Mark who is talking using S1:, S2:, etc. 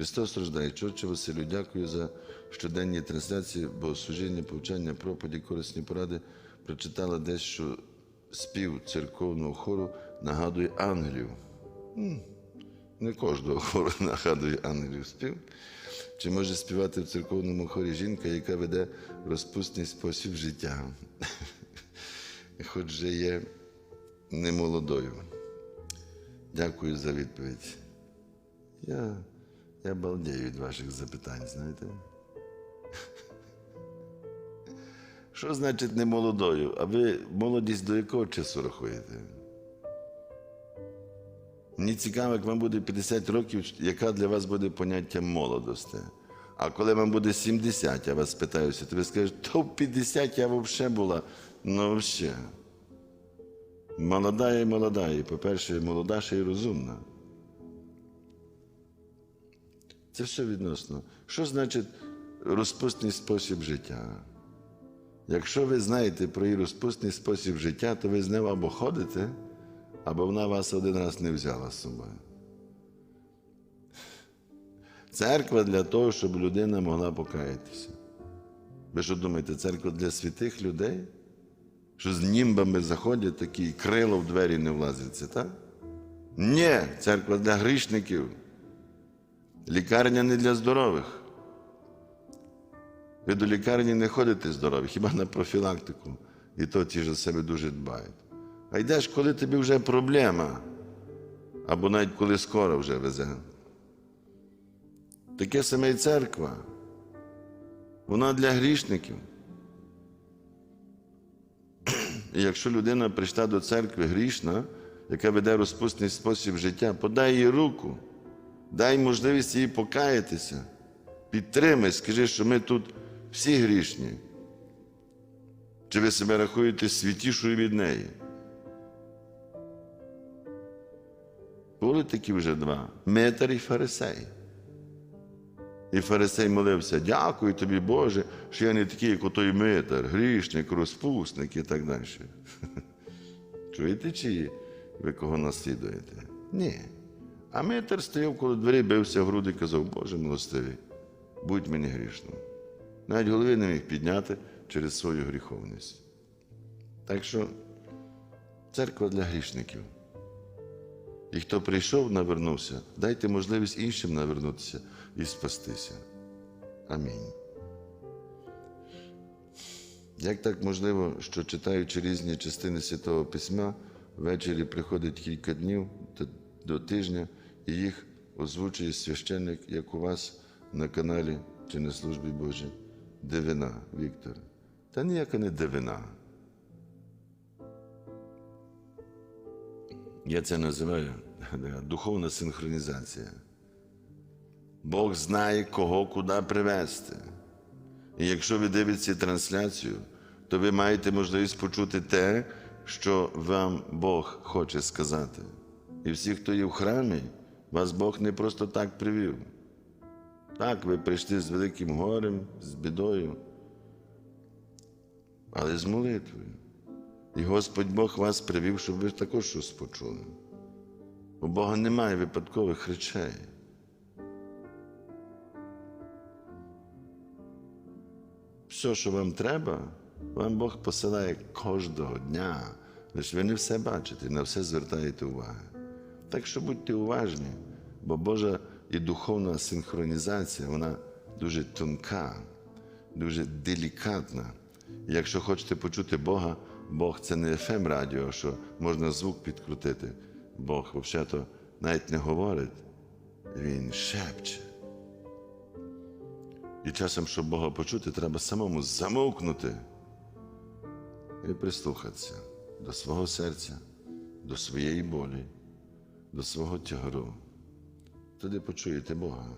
S1: Христос рождає. Чорче Василю, дякую за щоденні трансляції, богослужіння, повчання, проповіді, корисні поради. Прочитала десь, що спів церковного хору нагадує ангелів. Не кожного хору нагадує ангелів спів. Чи може співати в церковному хорі жінка, яка веде розпусний спосіб життя? Хоч же є немолодою. Дякую за відповідь. Я, я балдею від ваших запитань, знаєте? Що значить не молодою? А ви молодість до якого часу рахуєте? Мені цікаво, як вам буде 50 років, яка для вас буде поняття молодості. А коли вам буде 70, я вас питаюся, то ви скажете, то в 50 я взагалі була. Ну, взагалі. Молода і молода, і, по-перше, молода ще й розумна. Це все відносно. Що значить розпусний спосіб життя? Якщо ви знаєте про її розпусний спосіб життя, то ви з ним або ходите, або вона вас один раз не взяла з собою. Церква для того, щоб людина могла покаятися. Ви що думаєте, церква для святих людей? Що з німбами заходять такі крило в двері не влазиться, так? Ні, церква для грішників. Лікарня не для здорових. Ви до лікарні не ходите здорові, хіба на профілактику. І то ті ж за себе дуже дбають. А йдеш, коли тобі вже проблема, або навіть коли скоро вже везе. Таке саме і церква. Вона для грішників. І якщо людина прийшла до церкви грішна, яка веде розпусний спосіб життя, подай їй руку, дай можливість їй покаятися, підтримай, скажи, що ми тут всі грішні. Чи ви себе рахуєте святішою від неї? Були такі вже два Метр і фарисей. І фарисей молився, дякую тобі, Боже, що я не такий, як отой митар, грішник, розпусник і так далі. Чуєте, чи ви кого наслідуєте? Ні. А митар стояв коло двері, бився в груди і казав, Боже милостивий, будь мені грішним. Навіть голови не міг підняти через свою гріховність. Так що церква для грішників. І хто прийшов, навернувся, дайте можливість іншим навернутися і спастися. Амінь. Як так можливо, що читаючи різні частини Святого Письма, ввечері приходить кілька днів до тижня, і їх озвучує священник, як у вас на каналі чи на службі Божій? Дивина, Віктор. Та ніяка не дивина. Я це називаю духовна синхронізація. Бог знає, кого куди привести. І якщо ви дивитеся трансляцію, то ви маєте можливість почути те, що вам Бог хоче сказати. І всі, хто є в храмі, вас Бог не просто так привів. Так, ви прийшли з великим горем, з бідою, але з молитвою. І Господь Бог вас привів, щоб ви також щось почули. У Бога немає випадкових речей. Все, що вам треба, вам Бог посилає кожного дня. Лише ви не все бачите, на все звертаєте увагу. Так що будьте уважні, бо Божа і духовна синхронізація, вона дуже тонка, дуже делікатна. І якщо хочете почути Бога, Бог це не fm радіо, що можна звук підкрутити. Бог взагалі навіть не говорить, Він шепче. І часом, щоб Бога почути, треба самому замовкнути і прислухатися до свого серця, до своєї болі, до свого тягару. Тоді почуєте Бога.